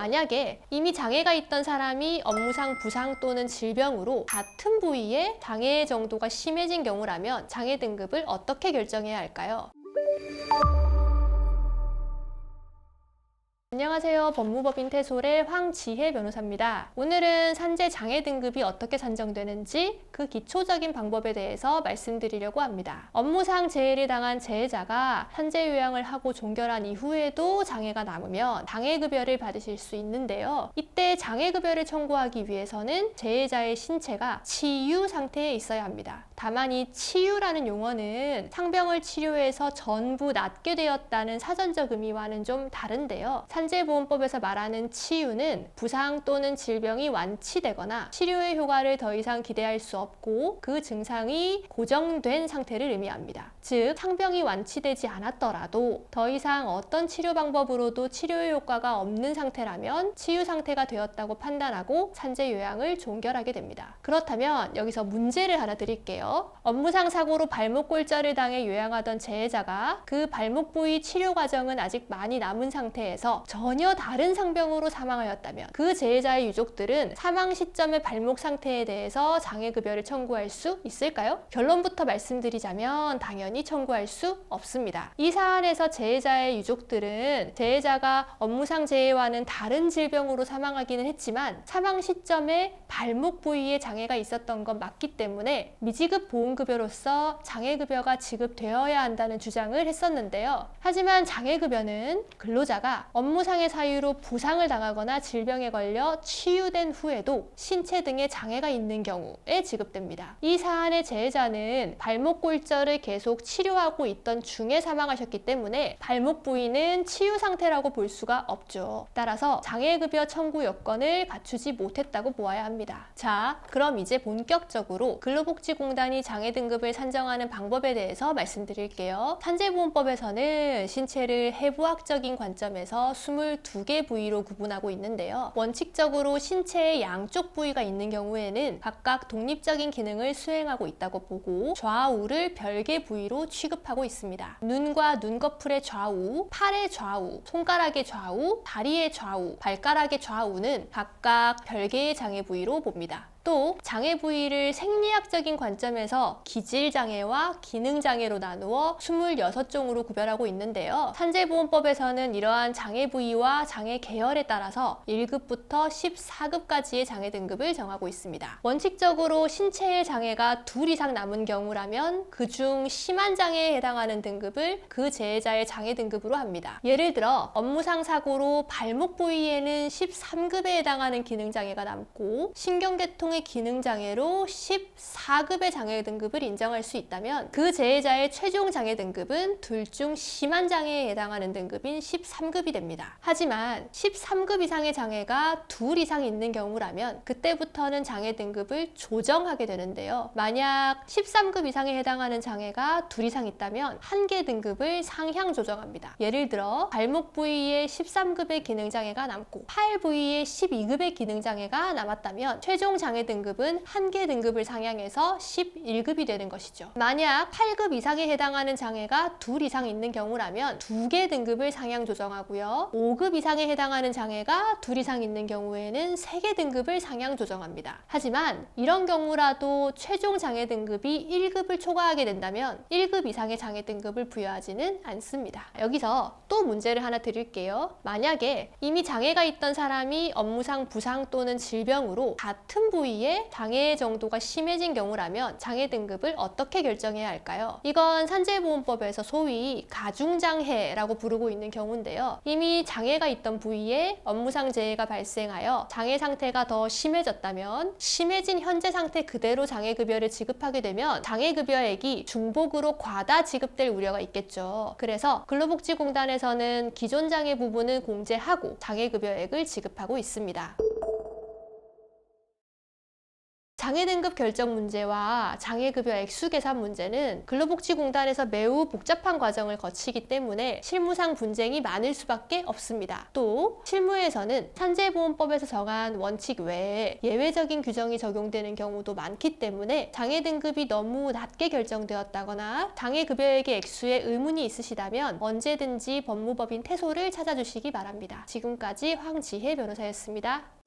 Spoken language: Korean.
만약에 이미 장애가 있던 사람이 업무상 부상 또는 질병으로 같은 부위에 장애 정도가 심해진 경우라면 장애 등급을 어떻게 결정해야 할까요? 안녕하세요. 법무법인 태솔의 황지혜 변호사입니다. 오늘은 산재 장애 등급이 어떻게 산정되는지 그 기초적인 방법에 대해서 말씀드리려고 합니다. 업무상 재해를 당한 재해자가 산재 요양을 하고 종결한 이후에도 장애가 남으면 장애급여를 받으실 수 있는데요. 이때 장애급여를 청구하기 위해서는 재해자의 신체가 치유 상태에 있어야 합니다. 다만 이 치유라는 용어는 상병을 치료해서 전부 낫게 되었다는 사전적 의미와는 좀 다른데요. 산 재보험법에서 말하는 치유는 부상 또는 질병이 완치되거나 치료의 효과를 더 이상 기대할 수 없고 그 증상이 고정된 상태를 의미합니다. 즉, 상병이 완치되지 않았더라도 더 이상 어떤 치료 방법으로도 치료의 효과가 없는 상태라면 치유 상태가 되었다고 판단하고 산재 요양을 종결하게 됩니다. 그렇다면 여기서 문제를 하나 드릴게요. 업무상 사고로 발목 골절을 당해 요양하던 재해자가 그 발목 부위 치료 과정은 아직 많이 남은 상태에서 전혀 다른 상병으로 사망하였다면 그 재해자의 유족들은 사망 시점의 발목 상태에 대해서 장애급여를 청구할 수 있을까요? 결론부터 말씀드리자면 당연히 청구할 수 없습니다. 이 사안에서 재해자의 유족들은 재해자가 업무상 재해와는 다른 질병으로 사망하기는 했지만 사망 시점에 발목 부위에 장애가 있었던 건 맞기 때문에 미지급 보험급여로서 장애급여가 지급되어야 한다는 주장을 했었는데요. 하지만 장애급여는 근로자가 업무 상의 사유로 부상을 당하거나 질병에 걸려 치유된 후에도 신체 등의 장애가 있는 경우에 지급됩니다. 이 사안의 재해자는 발목 골절을 계속 치료하고 있던 중에 사망하셨기 때문에 발목 부위는 치유 상태라고 볼 수가 없죠. 따라서 장애급여 청구 요건을 갖추지 못했다고 보아야 합니다. 자, 그럼 이제 본격적으로 근로복지공단이 장애 등급을 산정하는 방법에 대해서 말씀드릴게요. 산재보험법에서는 신체를 해부학적인 관점에서 22개 부위로 구분하고 있는데요. 원칙적으로 신체의 양쪽 부위가 있는 경우에는 각각 독립적인 기능을 수행하고 있다고 보고 좌우를 별개 부위로 취급하고 있습니다. 눈과 눈꺼풀의 좌우, 팔의 좌우, 손가락의 좌우, 다리의 좌우, 발가락의 좌우는 각각 별개의 장애 부위로 봅니다. 또 장애 부위를 생리학적인 관점에서 기질 장애와 기능 장애로 나누어 26종으로 구별하고 있는데요. 산재보험법에서는 이러한 장애 부위와 장애 계열에 따라서 1급부터 14급까지의 장애 등급을 정하고 있습니다. 원칙적으로 신체의 장애가 둘 이상 남은 경우라면 그중 심한 장애에 해당하는 등급을 그 재해자의 장애 등급으로 합니다. 예를 들어 업무상 사고로 발목 부위에는 13급에 해당하는 기능 장애가 남고 신경계통 의 기능 장애로 14급의 장애 등급을 인정할 수 있다면 그 재해자의 최종 장애 등급은 둘 중 심한 장애에 해당하는 등급인 13급이 됩니다. 하지만 13급 이상의 장애가 둘 이상 있는 경우라면 그때부터는 장애 등급을 조정하게 되는데요. 만약 13급 이상에 해당하는 장애가 둘 이상 있다면 한 개 등급을 상향 조정합니다. 예를 들어 발목 부위에 13급의 기능 장애가 남고 팔 부위에 12급의 기능 장애가 남았다면 최종 장애 등급은 한 개 등급을 상향해서 11급이 되는 것이죠. 만약 8급 이상에 해당하는 장애가 둘 이상 있는 경우라면 두 개 등급을 상향 조정하고요. 5급 이상에 해당하는 장애가 둘 이상 있는 경우에는 세 개 등급을 상향 조정합니다. 하지만 이런 경우라도 최종 장애 등급이 1급을 초과하게 된다면 1급 이상의 장애 등급을 부여하지는 않습니다. 여기서 또 문제를 하나 드릴게요. 만약에 이미 장애가 있던 사람이 업무상 부상 또는 질병으로 같은 부위 에 장애 정도가 심해진 경우라면 장애 등급을 어떻게 결정해야 할까요? 이건 산재보험법에서 소위 가중장애라고 부르고 있는 경우인데요. 이미 장애가 있던 부위에 업무상 재해가 발생하여 장애 상태가 더 심해졌다면 심해진 현재 상태 그대로 장애급여를 지급하게 되면 장애급여액이 중복으로 과다 지급될 우려가 있겠죠. 그래서 근로복지공단에서는 기존 장애 부분은 공제하고 장애급여액을 지급하고 있습니다. 장애 등급 결정 문제와 장애 급여 액수 계산 문제는 근로복지공단에서 매우 복잡한 과정을 거치기 때문에 실무상 분쟁이 많을 수밖에 없습니다. 또 실무에서는 산재보험법에서 정한 원칙 외에 예외적인 규정이 적용되는 경우도 많기 때문에 장애 등급이 너무 낮게 결정되었다거나 장애 급여액의 액수에 의문이 있으시다면 언제든지 법무법인 태소를 찾아주시기 바랍니다. 지금까지 황지혜 변호사였습니다.